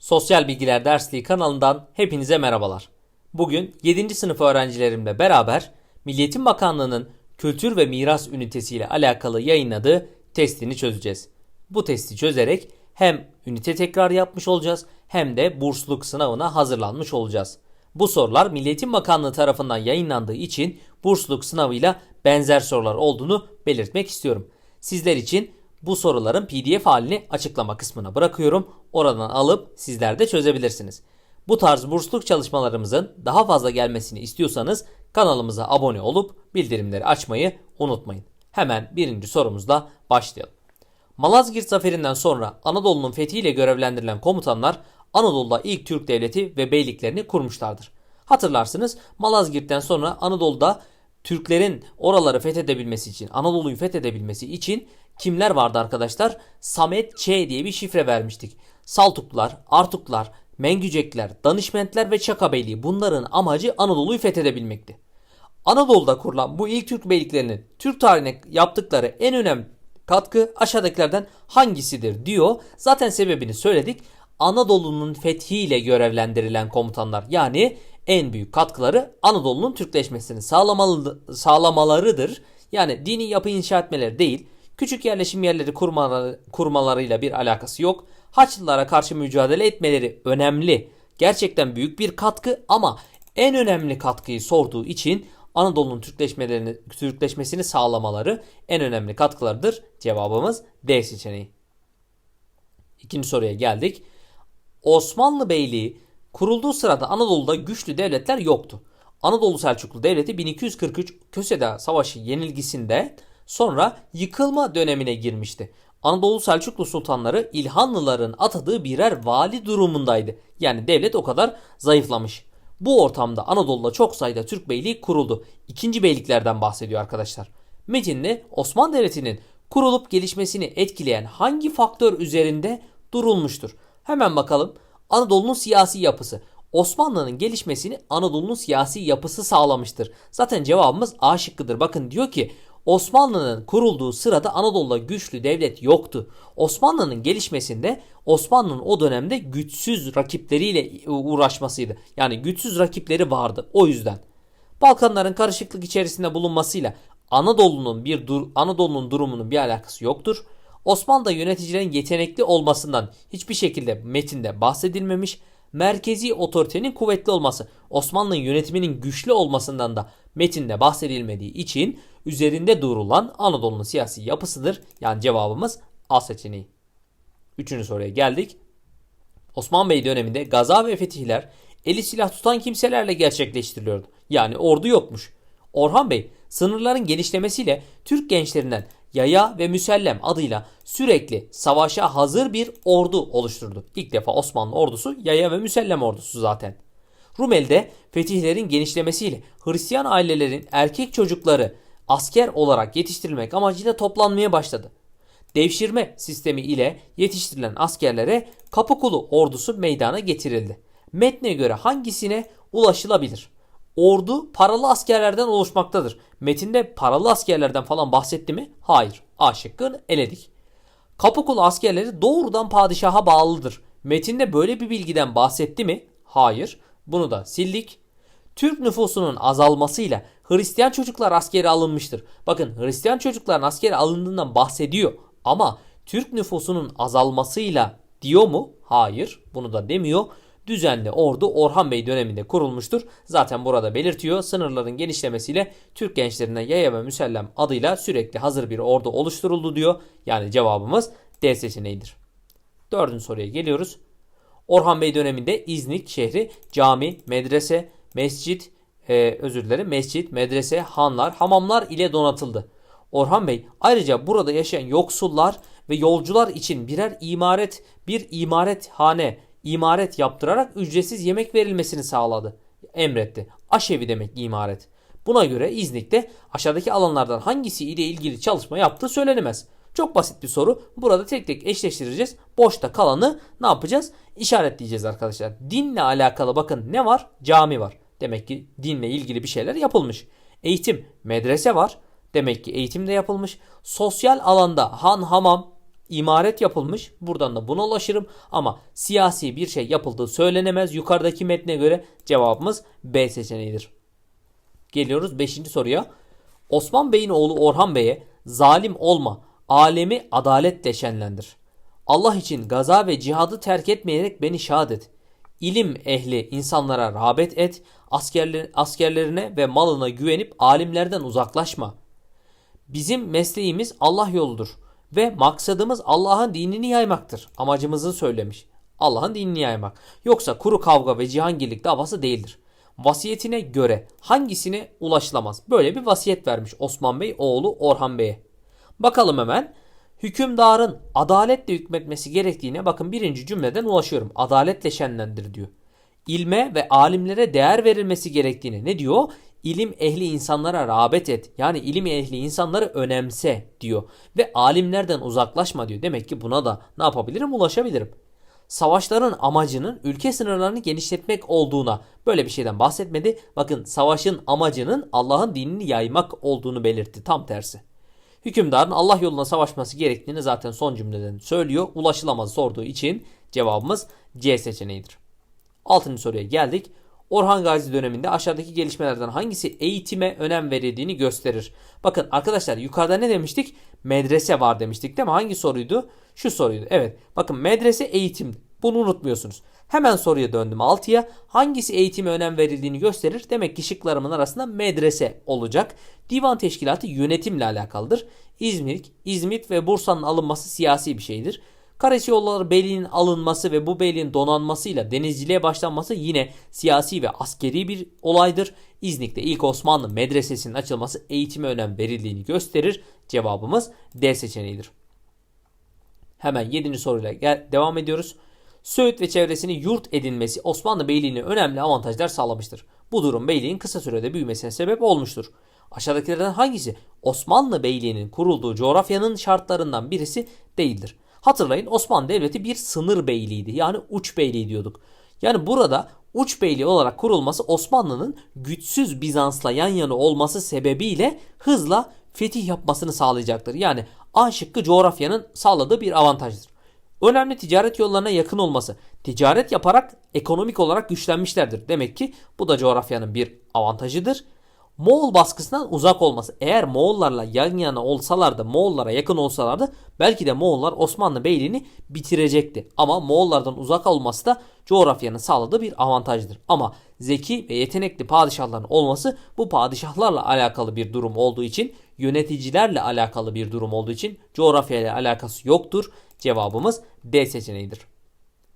Sosyal Bilgiler Dersliği kanalından hepinize merhabalar. Bugün 7. sınıf öğrencilerimle beraber Milliyetin Bakanlığı'nın Kültür ve Miras Ünitesi ile alakalı yayınladığı testini çözeceğiz. Bu testi çözerek hem ünite tekrar yapmış olacağız hem de bursluluk sınavına hazırlanmış olacağız. Bu sorular Milliyetin Bakanlığı tarafından yayınlandığı için bursluluk sınavıyla benzer sorular olduğunu belirtmek istiyorum. Sizler için bu soruların PDF halini açıklama kısmına bırakıyorum. Oradan alıp sizler de çözebilirsiniz. Bu tarz bursluluk çalışmalarımızın daha fazla gelmesini istiyorsanız kanalımıza abone olup bildirimleri açmayı unutmayın. Hemen birinci sorumuzla başlayalım. Malazgirt zaferinden sonra Anadolu'nun fethiyle görevlendirilen komutanlar Anadolu'da ilk Türk devleti ve beyliklerini kurmuşlardır. Hatırlarsınız Malazgirt'ten sonra Anadolu'da Türklerin oraları fethedebilmesi için, Anadolu'yu fethedebilmesi için kimler vardı arkadaşlar? Samet Ç diye bir şifre vermiştik. Saltuklular, Artuklar, Mengücekler, Danışmentler ve Çaka Beyliği bunların amacı Anadolu'yu fethedebilmekti. Anadolu'da kurulan bu ilk Türk beyliklerinin Türk tarihine yaptıkları en önemli katkı aşağıdakilerden hangisidir diyor. Zaten sebebini söyledik. Anadolu'nun fethiyle görevlendirilen komutanlar yani en büyük katkıları Anadolu'nun Türkleşmesini sağlamalarıdır. Yani dini yapı inşa etmeleri değil, küçük yerleşim yerleri kurmaları, kurmalarıyla bir alakası yok. Haçlılara karşı mücadele etmeleri önemli. Gerçekten büyük bir katkı ama en önemli katkıyı sorduğu için Anadolu'nun Türkleşmelerini, Türkleşmesini sağlamaları en önemli katkılarıdır. Cevabımız D seçeneği. İkinci soruya geldik. Osmanlı Beyliği kurulduğu sırada Anadolu'da güçlü devletler yoktu. Anadolu Selçuklu Devleti 1243 Köseda Savaşı yenilgisinde sonra yıkılma dönemine girmişti. Anadolu Selçuklu sultanları İlhanlıların atadığı birer vali durumundaydı. Yani devlet o kadar zayıflamış. Bu ortamda Anadolu'da çok sayıda Türk beyliği kuruldu. İkinci beyliklerden bahsediyor arkadaşlar. Metinde Osmanlı Devleti'nin kurulup gelişmesini etkileyen hangi faktör üzerinde durulmuştur? Hemen bakalım. Anadolu'nun siyasi yapısı. Osmanlı'nın gelişmesini Anadolu'nun siyasi yapısı sağlamıştır. Zaten cevabımız A şıkkıdır. Bakın diyor ki Osmanlı'nın kurulduğu sırada Anadolu'da güçlü devlet yoktu. Osmanlı'nın gelişmesinde Osmanlı'nın o dönemde güçsüz rakipleriyle uğraşmasıydı. Yani güçsüz rakipleri vardı o yüzden. Balkanların karışıklık içerisinde bulunmasıyla Anadolu'nun bir dur Anadolu'nun durumunun bir alakası yoktur. Osmanlı yöneticilerin yetenekli olmasından hiçbir şekilde metinde bahsedilmemiş. Merkezi otoritenin kuvvetli olması, Osmanlı yönetiminin güçlü olmasından da metinde bahsedilmediği için üzerinde durulan Anadolu'nun siyasi yapısıdır. Yani cevabımız A seçeneği. Üçüncü soruya geldik. Osman Bey döneminde gaza ve fetihler eli silah tutan kimselerle gerçekleştiriliyordu. Yani ordu yokmuş. Orhan Bey sınırların genişlemesiyle Türk gençlerinden yaya ve müsellem adıyla sürekli savaşa hazır bir ordu oluşturdu. İlk defa Osmanlı ordusu yaya ve müsellem ordusu zaten. Rumeli'de fetihlerin genişlemesiyle Hristiyan ailelerin erkek çocukları asker olarak yetiştirilmek amacıyla toplanmaya başladı. Devşirme sistemi ile yetiştirilen askerlere Kapıkulu ordusu meydana getirildi. Metne göre hangisine ulaşılabilir? Ordu paralı askerlerden oluşmaktadır. Metinde paralı askerlerden falan bahsetti mi? Hayır. A şıkkını eledik. Kapıkulu askerleri doğrudan padişaha bağlıdır. Metinde böyle bir bilgiden bahsetti mi? Hayır. Bunu da sildik. Türk nüfusunun azalmasıyla Hristiyan çocuklar askere alınmıştır. Bakın Hristiyan çocukların askere alındığından bahsediyor ama Türk nüfusunun azalmasıyla diyor mu? Hayır. Bunu da demiyor. Düzenli ordu Orhan Bey döneminde kurulmuştur. Zaten burada belirtiyor. Sınırların genişlemesiyle Türk gençlerine yaya ve müsellem adıyla sürekli hazır bir ordu oluşturuldu diyor. Yani cevabımız D seçeneğidir. Dördüncü soruya geliyoruz. Orhan Bey döneminde İznik şehri cami, medrese, mescit, e, özür dilerim mescit, medrese, hanlar, hamamlar ile donatıldı. Orhan Bey ayrıca burada yaşayan yoksullar ve yolcular için birer imaret, bir imaret hane, imaret yaptırarak ücretsiz yemek verilmesini sağladı. Emretti. Aşevi demek imaret. Buna göre İznik'te aşağıdaki alanlardan hangisi ile ilgili çalışma yaptığı söylenemez. Çok basit bir soru. Burada tek tek eşleştireceğiz. Boşta kalanı ne yapacağız? İşaretleyeceğiz arkadaşlar. Dinle alakalı bakın ne var? Cami var. Demek ki dinle ilgili bir şeyler yapılmış. Eğitim, medrese var. Demek ki eğitim de yapılmış. Sosyal alanda han, hamam, imaret yapılmış. Buradan da buna ulaşırım. Ama siyasi bir şey yapıldığı söylenemez. Yukarıdaki metne göre cevabımız B seçeneğidir. Geliyoruz 5. soruya. Osman Bey'in oğlu Orhan Bey'e zalim olma, alemi adaletle şenlendir. Allah için gaza ve cihadı terk etmeyerek beni şad et. İlim ehli insanlara rağbet et, askerler, askerlerine ve malına güvenip alimlerden uzaklaşma. Bizim mesleğimiz Allah yoludur ve maksadımız Allah'ın dinini yaymaktır. Amacımızı söylemiş. Allah'ın dinini yaymak. Yoksa kuru kavga ve cihangirlik davası değildir. Vasiyetine göre hangisine ulaşılamaz? Böyle bir vasiyet vermiş Osman Bey oğlu Orhan Bey'e. Bakalım hemen. Hükümdarın adaletle hükmetmesi gerektiğine bakın birinci cümleden ulaşıyorum. Adaletle şenlendir diyor. İlme ve alimlere değer verilmesi gerektiğini ne diyor? İlim ehli insanlara rağbet et. Yani ilim ehli insanları önemse diyor. Ve alimlerden uzaklaşma diyor. Demek ki buna da ne yapabilirim? Ulaşabilirim. Savaşların amacının ülke sınırlarını genişletmek olduğuna böyle bir şeyden bahsetmedi. Bakın savaşın amacının Allah'ın dinini yaymak olduğunu belirtti. Tam tersi. Hükümdarın Allah yoluna savaşması gerektiğini zaten son cümleden söylüyor. Ulaşılamaz sorduğu için cevabımız C seçeneğidir. Altıncı soruya geldik. Orhan Gazi döneminde aşağıdaki gelişmelerden hangisi eğitime önem verildiğini gösterir. Bakın arkadaşlar yukarıda ne demiştik? Medrese var demiştik değil mi? Hangi soruydu? Şu soruydu. Evet. Bakın medrese eğitim. Bunu unutmuyorsunuz. Hemen soruya döndüm 6'ya. Hangisi eğitime önem verildiğini gösterir. Demek ki şıklarımın arasında medrese olacak. Divan teşkilatı yönetimle alakalıdır. İzmir, İzmit ve Bursa'nın alınması siyasi bir şeydir. Karayolları Beyliği'nin alınması ve bu beyliğin donanmasıyla denizciliğe başlanması yine siyasi ve askeri bir olaydır. İznik'te ilk Osmanlı medresesinin açılması eğitime önem verildiğini gösterir. Cevabımız D seçeneğidir. Hemen 7. soruyla gel devam ediyoruz. Söğüt ve çevresini yurt edinmesi Osmanlı Beyliği'ne önemli avantajlar sağlamıştır. Bu durum beyliğin kısa sürede büyümesine sebep olmuştur. Aşağıdakilerden hangisi Osmanlı Beyliği'nin kurulduğu coğrafyanın şartlarından birisi değildir? Hatırlayın Osmanlı Devleti bir sınır beyliğiydi. Yani uç beyliği diyorduk. Yani burada uç beyliği olarak kurulması Osmanlı'nın güçsüz Bizans'la yan yana olması sebebiyle hızla fetih yapmasını sağlayacaktır. Yani A şıkkı coğrafyanın sağladığı bir avantajdır. Önemli ticaret yollarına yakın olması. Ticaret yaparak ekonomik olarak güçlenmişlerdir. Demek ki bu da coğrafyanın bir avantajıdır. Moğol baskısından uzak olması. Eğer Moğollarla yan yana olsalardı, Moğollara yakın olsalardı belki de Moğollar Osmanlı Beyliğini bitirecekti. Ama Moğollardan uzak olması da coğrafyanın sağladığı bir avantajdır. Ama zeki ve yetenekli padişahların olması bu padişahlarla alakalı bir durum olduğu için, yöneticilerle alakalı bir durum olduğu için coğrafyayla alakası yoktur. Cevabımız D seçeneğidir.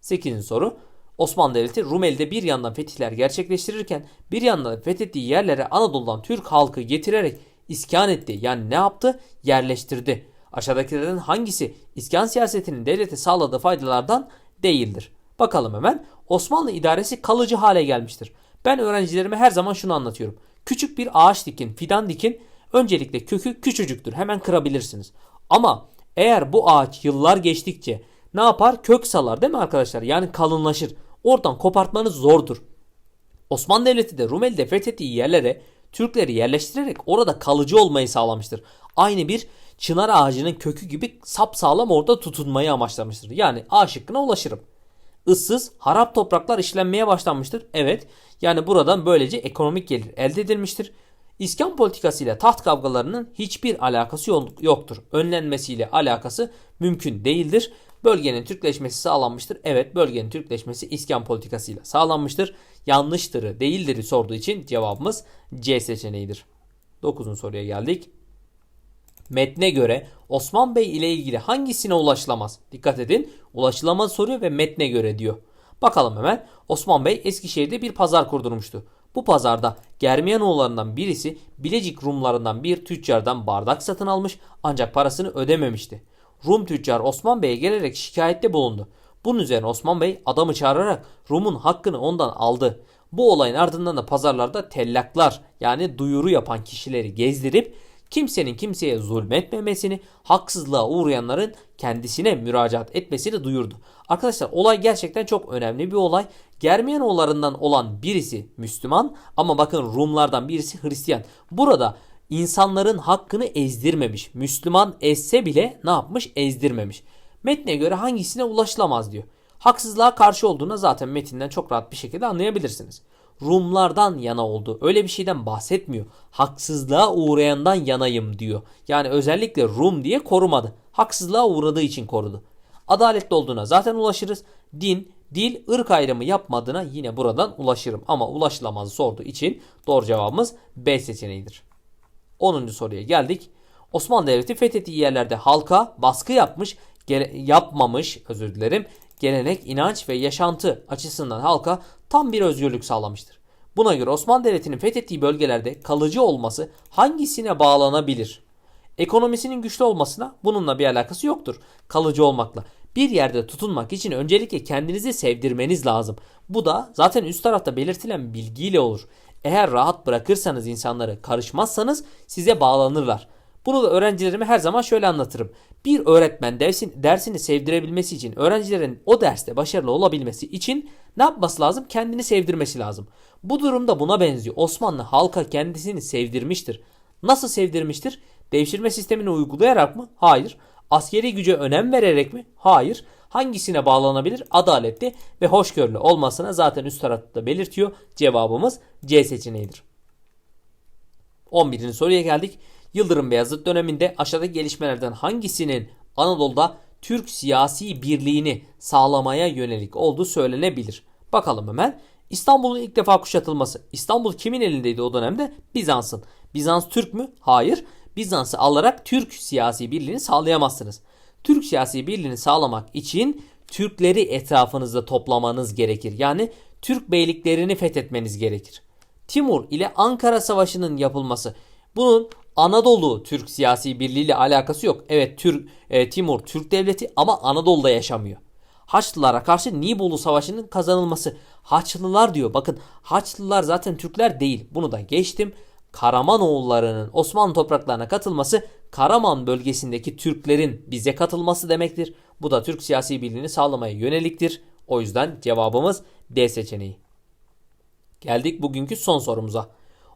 8. soru. Osmanlı Devleti Rumeli'de bir yandan fetihler gerçekleştirirken bir yandan fethettiği yerlere Anadolu'dan Türk halkı getirerek iskan etti. Yani ne yaptı? Yerleştirdi. Aşağıdakilerden hangisi iskan siyasetinin devlete sağladığı faydalardan değildir? Bakalım hemen. Osmanlı idaresi kalıcı hale gelmiştir. Ben öğrencilerime her zaman şunu anlatıyorum. Küçük bir ağaç dikin, fidan dikin. Öncelikle kökü küçücüktür. Hemen kırabilirsiniz. Ama eğer bu ağaç yıllar geçtikçe ne yapar? Kök salar değil mi arkadaşlar? Yani kalınlaşır. Oradan kopartmanız zordur. Osmanlı Devleti de Rumeli'de fethettiği yerlere Türkleri yerleştirerek orada kalıcı olmayı sağlamıştır. Aynı bir çınar ağacının kökü gibi sapsağlam orada tutunmayı amaçlamıştır. Yani A şıkkına ulaşırım. Issız, harap topraklar işlenmeye başlanmıştır. Evet, yani buradan böylece ekonomik gelir elde edilmiştir. İskan politikasıyla taht kavgalarının hiçbir alakası yoktur. Önlenmesiyle alakası mümkün değildir. Bölgenin Türkleşmesi sağlanmıştır. Evet bölgenin Türkleşmesi iskan politikasıyla sağlanmıştır. Yanlıştırı değildir'i sorduğu için cevabımız C seçeneğidir. 9. soruya geldik. Metne göre Osman Bey ile ilgili hangisine ulaşılamaz? Dikkat edin ulaşılamaz soruyor ve metne göre diyor. Bakalım hemen Osman Bey Eskişehir'de bir pazar kurdurmuştu. Bu pazarda Germiyanoğullarından birisi Bilecik Rumlarından bir tüccardan bardak satın almış ancak parasını ödememişti. Rum tüccar Osman Bey'e gelerek şikayette bulundu. Bunun üzerine Osman Bey adamı çağırarak Rum'un hakkını ondan aldı. Bu olayın ardından da pazarlarda tellaklar yani duyuru yapan kişileri gezdirip kimsenin kimseye zulmetmemesini, haksızlığa uğrayanların kendisine müracaat etmesini duyurdu. Arkadaşlar olay gerçekten çok önemli bir olay. Germiyanoğullarından olan birisi Müslüman ama bakın Rumlardan birisi Hristiyan. Burada insanların hakkını ezdirmemiş. Müslüman ezse bile ne yapmış? Ezdirmemiş. Metne göre hangisine ulaşılamaz diyor. Haksızlığa karşı olduğuna zaten metinden çok rahat bir şekilde anlayabilirsiniz. Rumlardan yana oldu. Öyle bir şeyden bahsetmiyor. Haksızlığa uğrayandan yanayım diyor. Yani özellikle Rum diye korumadı. Haksızlığa uğradığı için korudu. Adaletli olduğuna zaten ulaşırız. Din, dil, ırk ayrımı yapmadığına yine buradan ulaşırım. Ama ulaşılamaz sorduğu için doğru cevabımız B seçeneğidir. 10. soruya geldik. Osmanlı Devleti fethettiği yerlerde halka baskı yapmış, yapmamış özür dilerim. Gelenek, inanç ve yaşantı açısından halka tam bir özgürlük sağlamıştır. Buna göre Osmanlı Devleti'nin fethettiği bölgelerde kalıcı olması hangisine bağlanabilir? Ekonomisinin güçlü olmasına bununla bir alakası yoktur. Kalıcı olmakla. Bir yerde tutunmak için öncelikle kendinizi sevdirmeniz lazım. Bu da zaten üst tarafta belirtilen bilgiyle olur. Eğer rahat bırakırsanız insanları karışmazsanız size bağlanırlar. Bunu da öğrencilerime her zaman şöyle anlatırım. Bir öğretmen dersin, dersini sevdirebilmesi için, öğrencilerin o derste başarılı olabilmesi için ne yapması lazım? Kendini sevdirmesi lazım. Bu durumda buna benziyor. Osmanlı halka kendisini sevdirmiştir. Nasıl sevdirmiştir? Devşirme sistemini uygulayarak mı? Hayır. Askeri güce önem vererek mi? Hayır. Hangisine bağlanabilir? Adaletli ve hoşgörülü olmasına zaten üst tarafta belirtiyor. Cevabımız C seçeneğidir. 11. soruya geldik. Yıldırım Beyazıt döneminde aşağıdaki gelişmelerden hangisinin Anadolu'da Türk siyasi birliğini sağlamaya yönelik olduğu söylenebilir? Bakalım hemen. İstanbul'un ilk defa kuşatılması. İstanbul kimin elindeydi o dönemde? Bizans'ın. Bizans Türk mü? Hayır. Bizans'ı alarak Türk siyasi birliğini sağlayamazsınız. Türk siyasi birliğini sağlamak için Türkleri etrafınızda toplamanız gerekir. Yani Türk beyliklerini fethetmeniz gerekir. Timur ile Ankara Savaşı'nın yapılması. Bunun Anadolu Türk siyasi birliği ile alakası yok. Evet Türk e, Timur Türk devleti ama Anadolu'da yaşamıyor. Haçlılara karşı Nibolu Savaşı'nın kazanılması. Haçlılar diyor. Bakın Haçlılar zaten Türkler değil. Bunu da geçtim. Karamanoğullarının Osmanlı topraklarına katılması Karaman bölgesindeki Türklerin bize katılması demektir. Bu da Türk siyasi birliğini sağlamaya yöneliktir. O yüzden cevabımız D seçeneği. Geldik bugünkü son sorumuza.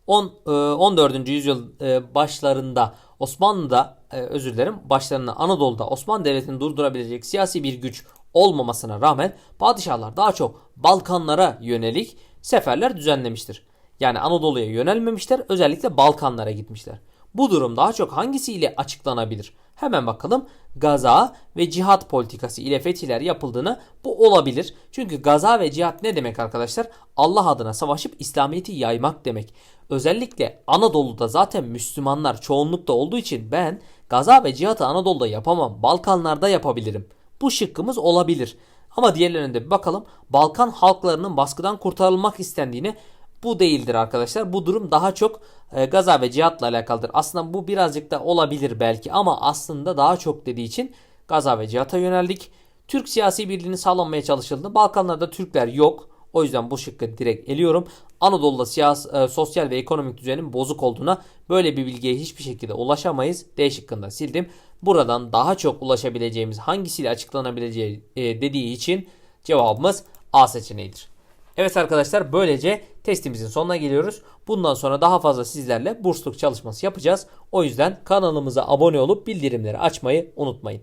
10, e, 14. yüzyıl e, başlarında Osmanlı'da e, özür dilerim başlarında Anadolu'da Osmanlı Devleti'ni durdurabilecek siyasi bir güç olmamasına rağmen padişahlar daha çok Balkanlara yönelik seferler düzenlemiştir. Yani Anadolu'ya yönelmemişler özellikle Balkanlara gitmişler. Bu durum daha çok hangisiyle açıklanabilir? Hemen bakalım. Gaza ve cihat politikası ile fetihler yapıldığını bu olabilir. Çünkü gaza ve cihat ne demek arkadaşlar? Allah adına savaşıp İslamiyet'i yaymak demek. Özellikle Anadolu'da zaten Müslümanlar çoğunlukta olduğu için ben gaza ve cihatı Anadolu'da yapamam. Balkanlarda yapabilirim. Bu şıkkımız olabilir. Ama diğerlerine de bir bakalım. Balkan halklarının baskıdan kurtarılmak istendiğini bu değildir arkadaşlar. Bu durum daha çok e, gaza ve cihatla alakalıdır. Aslında bu birazcık da olabilir belki ama aslında daha çok dediği için gaza ve cihata yöneldik. Türk siyasi birliğini sağlanmaya çalışıldı. Balkanlarda Türkler yok. O yüzden bu şıkkı direkt eliyorum. Anadolu'da siyas, e, sosyal ve ekonomik düzenin bozuk olduğuna böyle bir bilgiye hiçbir şekilde ulaşamayız. D şıkkında sildim. Buradan daha çok ulaşabileceğimiz hangisiyle açıklanabileceği e, dediği için cevabımız A seçeneğidir. Evet arkadaşlar böylece testimizin sonuna geliyoruz. Bundan sonra daha fazla sizlerle bursluk çalışması yapacağız. O yüzden kanalımıza abone olup bildirimleri açmayı unutmayın.